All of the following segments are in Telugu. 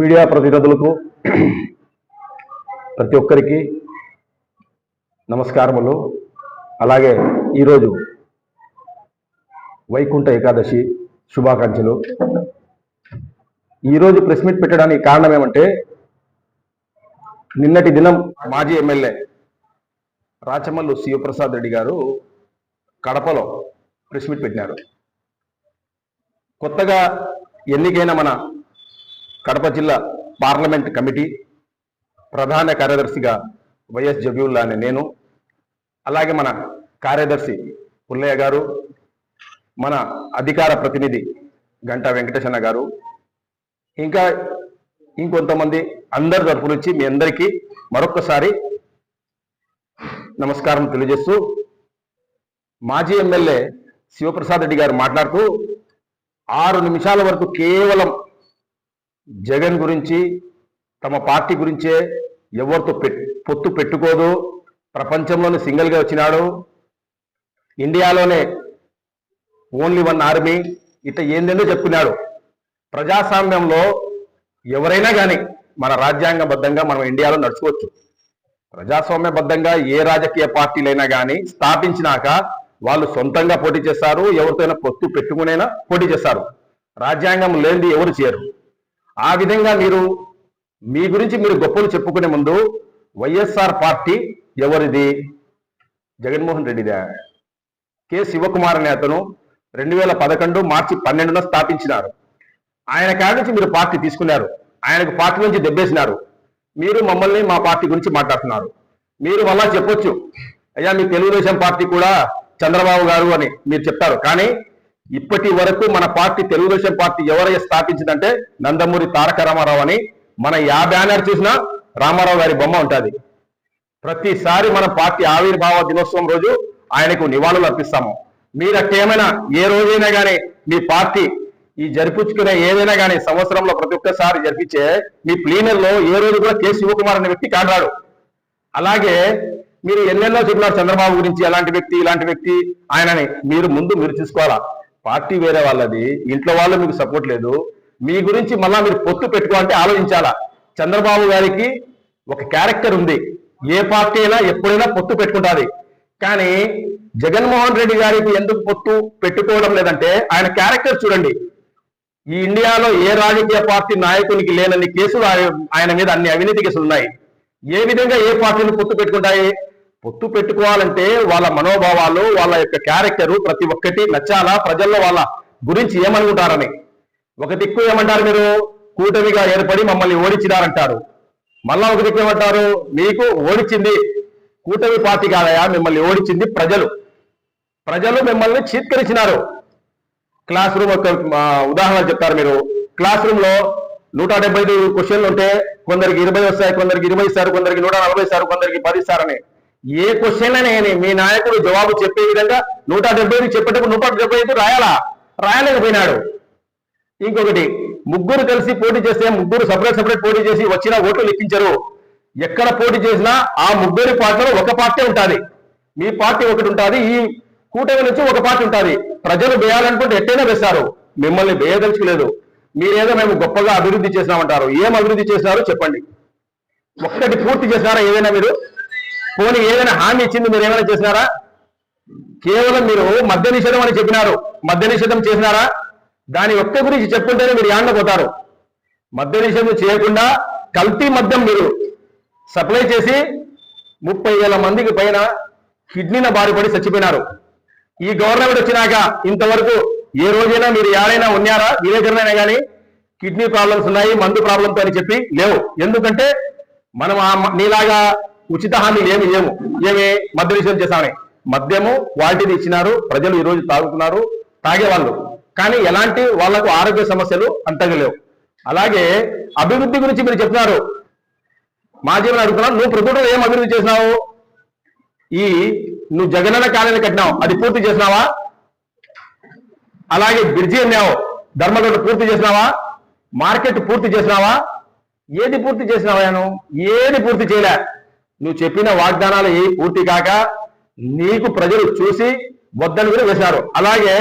మీడియా ప్రతినిధులకు ప్రతి ఒక్కరికి నమస్కారములు. అలాగే ఈరోజు వైకుంఠ ఏకాదశి శుభాకాంక్షలు. ఈరోజు ప్రెస్ మీట్ పెట్టడానికి కారణం ఏమంటే నిన్నటి దినం మాజీ ఎమ్మెల్యే రాచమల్లు శివప్రసాద్ రెడ్డి గారు కడపలో ప్రెస్ మీట్ పెట్టినారు. కొత్తగా ఎన్నికైన మన కడప జిల్లా పార్లమెంట్ కమిటీ ప్రధాన కార్యదర్శిగా వైఎస్ జబీవుల్లా అనే నేను అలాగే మన కార్యదర్శి పుల్లయ్య గారు మన అధికార ప్రతినిధి గంటా వెంకటేశన్న గారు ఇంకా ఇంకొంతమంది అందరి తరపు నుంచి మీ అందరికీ మరొక్కసారి నమస్కారం తెలియజేస్తూ మాజీ ఎమ్మెల్యే శివప్రసాద్ రెడ్డి గారు మాట్లాడుతూ ఆరు నిమిషాల వరకు కేవలం జగన్ గురించి తమ పార్టీ గురించే ఎవరితో పెట్ పొత్తు పెట్టుకోదు. ప్రపంచంలోనే సింగిల్గా వచ్చినాడు. ఇండియాలోనే ఓన్లీ వన్ ఆర్మీ ఇట్లా ఏందేందో చెప్పుకున్నాడు. ప్రజాస్వామ్యంలో ఎవరైనా కానీ మన రాజ్యాంగబద్ధంగా మనం ఇండియాలో నడుచుకోవచ్చు. ప్రజాస్వామ్యబద్ధంగా ఏ రాజకీయ పార్టీలైనా కానీ స్థాపించినాక వాళ్ళు సొంతంగా పోటీ చేస్తారు ఎవరితోనైనా పొత్తు పెట్టుకునైనా పోటీ చేస్తారు. రాజ్యాంగం లేనిది ఎవరు చేయరు. ఆ విధంగా మీరు మీ గురించి మీరు గొప్పలు చెప్పుకునే ముందు వైఎస్ఆర్ పార్టీ ఎవరిది? జగన్మోహన్ రెడ్డిదా? కె. శివకుమార్ అనే అతను రెండు వేల పదకొండు మార్చి పన్నెండున స్థాపించినారు. ఆయన కాడ నుంచి మీరు పార్టీ తీసుకున్నారు. ఆయనకు పార్టీ నుంచి దెబ్బేసినారు. మీరు మమ్మల్ని మా పార్టీ గురించి మాట్లాడుతున్నారు. మీరు మళ్ళా చెప్పొచ్చు. అయ్యా మీ తెలుగుదేశం పార్టీ కూడా చంద్రబాబు గారు అని మీరు చెప్తారు. కానీ ఇప్పటి వరకు మన పార్టీ తెలుగుదేశం పార్టీ ఎవరైతే స్థాపించిందంటే నందమూరి తారక రామారావు అని మన యా బ్యానర్ చూసినా రామారావు గారి బొమ్మ ఉంటుంది. ప్రతిసారి మన పార్టీ ఆవిర్భావ దినోత్సవం రోజు ఆయనకు నివాళులు అర్పిస్తాము. మీరు ఏ రోజైనా కానీ మీ పార్టీ ఈ జరిపించుకునే ఏదైనా కానీ సంవత్సరంలో ప్రతి ఒక్కసారి జరిపించే మీ ప్లీనర్లో ఏ రోజు కూడా కె శివకుమార్ అనే వ్యక్తి కాడాడు అలాగే మీరు ఎన్నెన్నో చెప్పినారు చంద్రబాబు గురించి ఎలాంటి వ్యక్తి ఇలాంటి వ్యక్తి ఆయనని. మీరు ముందు మీరు చూసుకోవాలా? పార్టీ వేరే వాళ్ళది ఇంట్లో వాళ్ళు మీకు సపోర్ట్ లేదు. మీ గురించి మళ్ళా మీరు పొత్తు పెట్టుకోవాలంటే ఆలోచించాలా? చంద్రబాబు గారికి ఒక క్యారెక్టర్ ఉంది. ఏ పార్టీ అయినా ఎప్పుడైనా పొత్తు పెట్టుకుంటుంది. కానీ జగన్మోహన్ రెడ్డి గారికి ఎందుకు పొత్తు పెట్టుకోవడం లేదంటే ఆయన క్యారెక్టర్ చూడండి. ఈ ఇండియాలో ఏ రాజకీయ పార్టీ నాయకునికి లేనన్ని కేసులు ఆయన మీద అన్ని అవినీతి కేసులు ఉన్నాయి. ఏ విధంగా ఏ పార్టీలు పొత్తు పెట్టుకుంటాయి? పొత్తు పెట్టుకోవాలంటే వాళ్ళ మనోభావాలు వాళ్ళ యొక్క క్యారెక్టర్ ప్రతి ఒక్కటి నచ్చాలా? ప్రజల్లో వాళ్ళ గురించి ఏమనుకుంటారని. ఒక దిక్కు ఏమంటారు మీరు? కూటమిగా ఏర్పడి మమ్మల్ని ఓడించినారంటారు. మళ్ళా ఒక దిక్కు ఏమంటారు? మీకు ఓడించింది కూటమి పార్టీ కాదయా? మిమ్మల్ని ఓడించింది ప్రజలు. ప్రజలు మిమ్మల్ని చీత్కరించినారు. క్లాస్ రూమ్ ఒక ఉదాహరణ చెప్తారు మీరు. క్లాస్ రూమ్లో నూట డెబ్బై ఐదు క్వశ్చన్లు ఉంటే కొందరికి ఇరవై వస్తాయి కొందరికి ఇరవై ఇస్తారు కొందరికి నూట నలభై ఇస్తారు కొందరికి పది ఇస్తారని. ఏ క్వశ్చన్ అయినా మీ నాయకుడు జవాబు చెప్పే విధంగా నూట డెబ్బై ఐదు చెప్పేటప్పుడు నూట డెబ్బై ఐదు రాయాలా? రాయలేకపోయినాడు. ఇంకొకటి ముగ్గురు కలిసి పోటీ చేస్తే ముగ్గురు సపరేట్ సపరేట్ పోటీ చేసి వచ్చిన ఓట్లు లెక్కించరు. ఎక్కడ పోటీ చేసినా ఆ ముగ్గురి పార్టీలో ఒక పార్టీ ఉంటుంది. మీ పార్టీ ఒకటి ఉంటుంది ఈ కూటమి నుంచి ఒక పార్టీ ఉంటుంది. ప్రజలు వేయాలనుకుంటే ఎట్టైనా వేస్తారు. మిమ్మల్ని వేయదలుచుకోలేదు. మీరేదో మేము గొప్పగా అభివృద్ధి చేసినామంటారు. ఏం అభివృద్ధి చేసినారో చెప్పండి. ఒక్కటి పూర్తి చేసినారా ఏదైనా మీరు? పోనీ ఏదైనా హామీ ఇచ్చింది మీరు ఏమైనా చేసినారా? కేవలం మీరు మద్య నిషేధం అని చెప్పినారు. మద్య నిషేధం చేసినారా? దాని ఒక్క గురించి చెప్పుంటేనే మీరు యాండపోతారు మద్య నిషేధం చేయకుండా కల్తీ మద్యం మీరు సప్లై చేసి ముప్పై వేల మందికి పైన కిడ్నీన బారిపడి చచ్చిపోయినారు. ఈ గవర్నమెంట్ వచ్చినాక ఇంతవరకు ఏ రోజైనా మీరు ఎవరైనా ఉన్నారా? విలేకరులైనా కానీ కిడ్నీ ప్రాబ్లమ్స్ ఉన్నాయి మందు ప్రాబ్లమ్స్ అని చెప్పి లేవు. ఎందుకంటే మనం ఆ నీలాగా ఉచిత హామీలు ఏమి లేవు. ఏమి మద్య నిషేధం చేశామని మద్యము క్వాలిటీని ఇచ్చినారు ప్రజలు ఈ రోజు తాగుతున్నారు తాగేవాళ్ళు. కానీ ఎలాంటి వాళ్ళకు ఆరోగ్య సమస్యలు అంతగా లేవు. అలాగే అభివృద్ధి గురించి మీరు చెప్తున్నారు మా జీవన అడుగుతున్నావు నువ్వు ప్రభుత్వం ఏం అభివృద్ధి చేసినావు? ఈ నువ్వు జగనన్న కాలనీ కట్టినావు అది పూర్తి చేసినావా? అలాగే బ్రిడ్జి అన్నావు ధర్మగడ్డ పూర్తి చేసినావా? మార్కెట్ పూర్తి చేసినావా? ఏది పూర్తి చేసినావా నువ్వు? ఏది పూర్తి చేయలే. నువ్వు చెప్పిన వాగ్దానాలు ఏ పూర్తి కాక నీకు ప్రజలు చూసి వద్దని కూడా వేశారు. అలాగే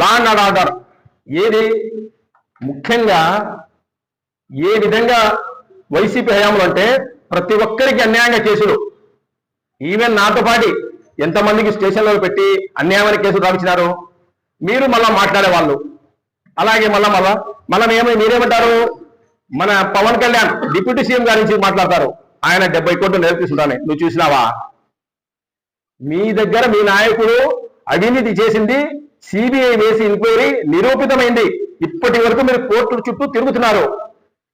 లా అండ్ ఆర్డర్ ఏది? ముఖ్యంగా ఏ విధంగా వైసీపీ హయాంలో అంటే ప్రతి ఒక్కరికి అన్యాయంగా కేసులు. ఈవెన్ నాతో పాటి ఎంతమందికి స్టేషన్లో పెట్టి అన్యాయమైన కేసులు రావించినారు మీరు మళ్ళా మాట్లాడే వాళ్ళు. అలాగే మళ్ళా మళ్ళా మళ్ళా ఏమై మీరేమంటారు? మన పవన్ కళ్యాణ్ డిప్యూటీ సీఎం గారి నుంచి మాట్లాడతారు. ఆయన డెబ్బై కోట్లు నేర్పిస్తున్నాను నువ్వు చూసినావా? మీ దగ్గర మీ నాయకుడు అవినీతి చేసింది సిబిఐ వేసి ఎంక్వైరీ నిరూపితమైంది. ఇప్పటి వరకు మీరు కోర్టు చుట్టూ తిరుగుతున్నారు.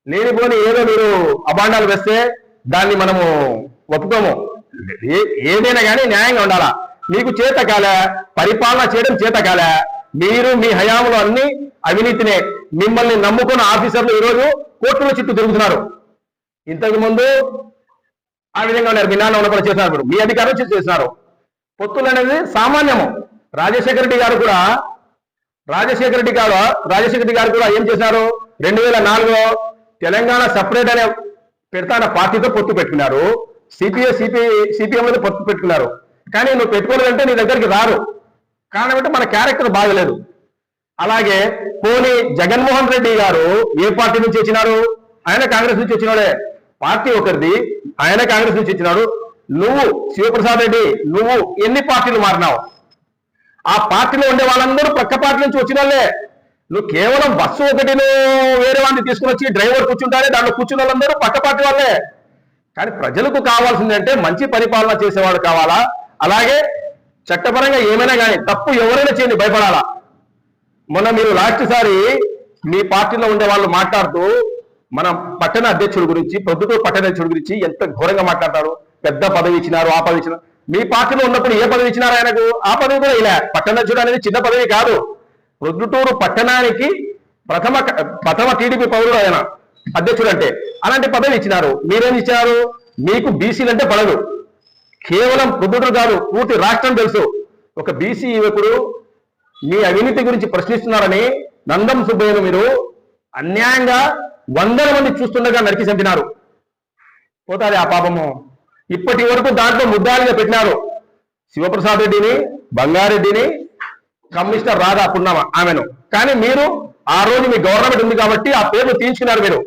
లేనిపోని ఏదో మీరు అభాండాలు వేస్తే దాన్ని మనము ఒప్పుకోము. ఏ- ఏదైనా కానీ న్యాయంగా ఉండాలా? మీకు చేత కాలే పరిపాలన చేయడం చేత కాలే మీరు మీ హయాంలో అన్ని అవినీతినే మిమ్మల్ని నమ్ముకున్న ఆఫీసర్లు ఈరోజు కోర్టుల చుట్టూ తిరుగుతున్నారు. ఇంతకు ముందు ఆ విధంగా ఉన్నారు. మీ నాన్న ఉన్నప్పుడు చేసినారు మీ అధికారం చేసినారు పొత్తులు అనేది సామాన్యము. రాజశేఖర రెడ్డి గారు కూడా రాజశేఖర రెడ్డి గారు రాజశేఖర రెడ్డి గారు కూడా ఏం చేశారు? రెండు వేల నాలుగులో తెలంగాణ సపరేట్ అనే పెడతాన పార్టీతో పొత్తు పెట్టుకున్నారు. సిపిఐ సిపిఐ సిపిఎం మీద పొత్తు పెట్టుకున్నారు. కానీ నువ్వు పెట్టుకోలేదంటే నీ దగ్గరికి రారు. కారణం అంటే మన క్యారెక్టర్ బాగలేదు. అలాగే పోనీ జగన్మోహన్ రెడ్డి గారు ఏ పార్టీ నుంచి వచ్చినారు? ఆయన కాంగ్రెస్ నుంచి వచ్చినాడే. పార్టీ ఒకరిది ఆయన కాంగ్రెస్ నుంచి ఇచ్చినాడు. నువ్వు శివప్రసాద్ రెడ్డి నువ్వు ఎన్ని పార్టీలు మారినావు? ఆ పార్టీలో ఉండే వాళ్ళందరూ పక్క పార్టీ నుంచి వచ్చిన వాళ్ళే. నువ్వు కేవలం బస్సు ఒకటిను వేరే వాడిని తీసుకుని వచ్చి డ్రైవర్ కూర్చుంటారే దాంట్లో కూర్చున్న వాళ్ళందరూ పక్క పార్టీ వాళ్ళే. కానీ ప్రజలకు కావాల్సిందంటే మంచి పరిపాలన చేసేవాడు కావాలా? అలాగే చట్టపరంగా ఏమైనా కానీ తప్పు ఎవరైనా చేయండి భయపడాలా? మొన్న మీరు లాస్ట్ సారి మీ పార్టీలో ఉండే వాళ్ళు మాట్లాడుతూ మన పట్టణ అధ్యక్షుడి గురించి ప్రభుత్వ పట్టణ అధ్యక్షుడు గురించి ఎంత ఘోరంగా మాట్లాడతారు? పెద్ద పదవి ఇచ్చినారు ఆ పదవి ఇచ్చినారు. మీ పార్టీలో ఉన్నప్పుడు ఏ పదవి ఇచ్చినారు ఆయనకు? ఆ పదవి కూడా ఇలా. పట్టణ అధ్యక్షుడు అనేది చిన్న పదవి కాదు. ప్రొద్దుటూరు పట్టణానికి ప్రథమ ప్రథమ టీడీపీ పౌరుడు ఆయన అధ్యక్షుడు అంటే. అలాంటి పదవి ఇచ్చినారు. మీరేం ఇచ్చారు? మీకు బీసీలు అంటే పడదు. కేవలం ప్రొద్దుటూరు కాదు పూర్తి రాష్ట్రం తెలుసు. ఒక బీసీ యువకుడు మీ అవినీతి గురించి ప్రశ్నిస్తున్నారని నందం సుబ్బయ్యను మీరు అన్యాయంగా వందల మంది చూస్తుండగా నరికి చంపినారు పోతాది ఆ పాపము. ఇప్పటి వరకు దాంట్లో ముద్దాలుగా పెట్టినారు. శివప్రసాద్ రెడ్డిని బంగారెడ్డిని కమిషనర్ రాధా పున్నమ ఆమెను. కానీ మీరు ఆ రోజు మీ గవర్నమెంట్ ఉంది కాబట్టి ఆ పేర్లు తీయించుకున్నారు మీరు.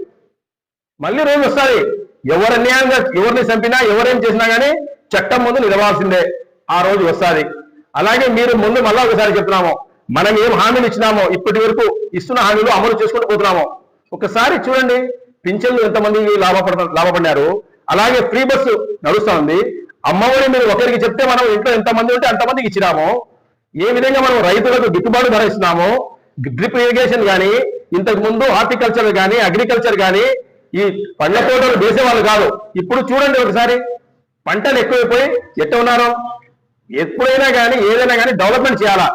మళ్ళీ రోజు వస్తుంది. ఎవరు అన్యాయంగా ఎవరిని చంపినా ఎవరేం చేసినా గానీ చట్టం ముందు నిలవాల్సిందే. ఆ రోజు వస్తుంది. అలాగే మీరు ముందు మళ్ళా ఒకసారి చెప్తున్నాము. మనం ఏం హామీలు ఇచ్చినామో ఇప్పటి వరకు ఇస్తున్న హామీలు అమలు చేసుకుంటూ పోతున్నాము. ఒకసారి చూడండి పింఛన్లు ఎంతమంది లాభపడ లాభపడినారు? అలాగే ఫ్రీ బస్సు నడుస్తా ఉంది. అమ్మఒడి మీరు ఒకరికి చెప్తే మనం ఇంట్లో ఎంతమంది ఉంటే అంతమందికి ఇచ్చినాము. ఏ విధంగా మనం రైతులకు గిట్టుబాటు ధర ఇస్తున్నాము? డ్రిప్ ఇరిగేషన్ కానీ ఇంతకు ముందు హార్టికల్చర్ కానీ అగ్రికల్చర్ కానీ ఈ పండ్ల తోటలు వేసేవాళ్ళు కాదు. ఇప్పుడు చూడండి ఒకసారి పంటలు ఎక్కువైపోయి ఎట్ట ఉన్నారు? ఎప్పుడైనా కానీ ఏదైనా కానీ డెవలప్మెంట్ చేయాలా?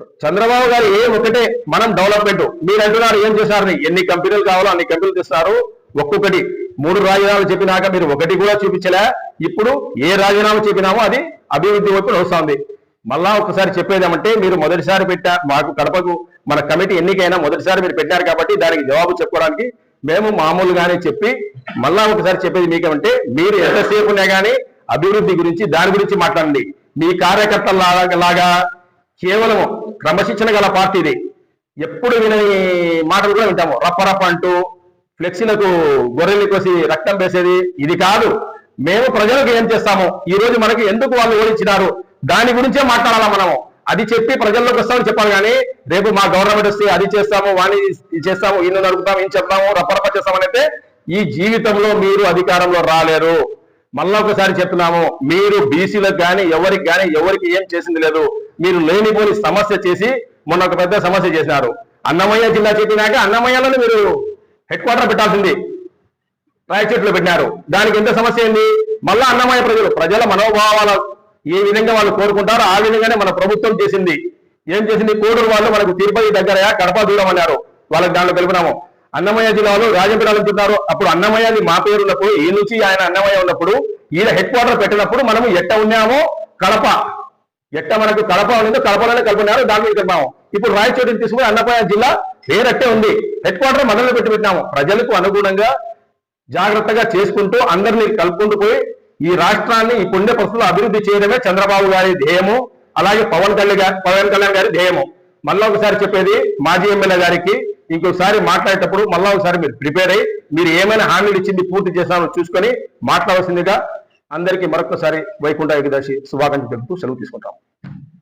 చంద్రబాబు గారు ఏ ఒకటే మనం డెవలప్మెంట్ మీరు అంటున్నారు ఏం చేశారని ఎన్ని కంపెనీలు కావాలో అన్ని కంపెనీలు తెస్తారు. ఒక్కొక్కటి. మూడు రాజీనామాలు చెప్పినాక మీరు ఒకటి కూడా చూపించలే. ఇప్పుడు ఏ రాజీనామా చెప్పినామో అది అభివృద్ధి వైపు వస్తుంది. మళ్ళా ఒకసారి చెప్పేదేమంటే మీరు మొదటిసారి పెట్టా మాకు కడపకు మన కమిటీ ఎన్నికైనా మొదటిసారి మీరు పెట్టారు కాబట్టి దానికి జవాబు చెప్పుకోవడానికి మేము మామూలుగానే చెప్పి మళ్ళా ఒకసారి చెప్పేది మీకేమంటే మీరు ఎంతసేపు ఉన్నా కానీ అభివృద్ధి గురించి దాని గురించి మాట్లాడండి. మీ కార్యకర్తల లాగా- కేవలము క్రమశిక్షణ గల పార్టీ ఇది. ఎప్పుడు వినని మాటలు కూడా వింటాము. రప్పరప్ప అంటూ ఫ్లెక్సీలకు గొర్రెలు కోసి రక్తం వేసేది ఇది కాదు. మేము ప్రజలకు ఏం చేస్తాము? ఈ రోజు మనకి ఎందుకు వాళ్ళు ఓడించినారు? దాని గురించే మాట్లాడాలా మనము? అది చెప్పి ప్రజల్లోకి వస్తామని చెప్పాలి కానీ రేపు మా గవర్నమెంట్ వస్తే అది చేస్తాము వాణి ఇది చేస్తాము ఈయన నడుపుతాము ఏం చెప్తాము రప్పరప్ప చేస్తామని అయితే ఈ జీవితంలో మీరు అధికారంలో రాలేరు. మళ్ళా ఒకసారి చెప్తున్నాము మీరు బీసీలకు కానీ ఎవరికి కానీ ఎవరికి ఏం చేసింది లేదు. మీరు లేనిపోని సమస్య చేసి మొన్న ఒక పెద్ద సమస్య చేసినారు. అన్నమయ్య జిల్లా చెప్పినాక అన్నమయ్యలోనే మీరు హెడ్ క్వార్టర్ పెట్టాల్సింది. రాయచెట్లు పెట్టినారు. దానికి ఎంత సమస్య ఏంది? మళ్ళా అన్నమయ్య ప్రజలు ప్రజల మనోభావాల ఏ విధంగా వాళ్ళు కోరుకుంటారో ఆ విధంగానే మన ప్రభుత్వం చేసింది. ఏం చేసింది? కోడూరు వాళ్ళు మనకు తిరుపతి దగ్గర కడప దూరం అన్నారు. వాళ్ళకి దాంట్లో తెలిపినాము అన్నమయ్య జిల్లాలో రాజంపేటలో చెప్తున్నారు అప్పుడు అన్నమయ్యది మా పేరు ఉన్నప్పుడు ఈ నుంచి ఆయన అన్నమయ్య ఉన్నప్పుడు ఈయన హెడ్ క్వార్టర్ పెట్టినప్పుడు మనము ఎట్ట ఉన్నామో కడప. ఎట్ట మనకు కడప ఉందో కడపలోనే కలుపున్నారు దాని మీద చెప్పాము ఇప్పుడు రాయచోటిని తీసుకుని అన్నమయ్య జిల్లా వేరట్టే ఉంది. హెడ్ క్వార్టర్ మొదలు పెట్టి పెట్టినాము. ప్రజలకు అనుగుణంగా జాగ్రత్తగా చేసుకుంటూ అందరినీ కలుపుకుంటూ పోయి ఈ రాష్ట్రాన్ని ఈ పుణ్య పరిస్థితులు అభివృద్ధి చేయడమే చంద్రబాబు గారి ధ్యేయము. అలాగే పవన్ కళ్యాణ్ గారి పవన్ కళ్యాణ్ గారి ధ్యేయము. మళ్ళీ ఒకసారి చెప్పేది మాజీ ఎమ్మెల్యే గారికి ఇంకొకసారి మాట్లాడేటప్పుడు మళ్ళా ఒకసారి మీరు ప్రిపేర్ అయ్యి మీరు ఏమైనా హామీలు ఇచ్చింది పూర్తి చేస్తామో చూసుకొని మాట్లాడవలసిందిగా అందరికీ మరొకసారి వైకుంఠ ఏకదశి శుభాకాంక్షలు తెలుపుతూ సెలవు తీసుకుంటాం.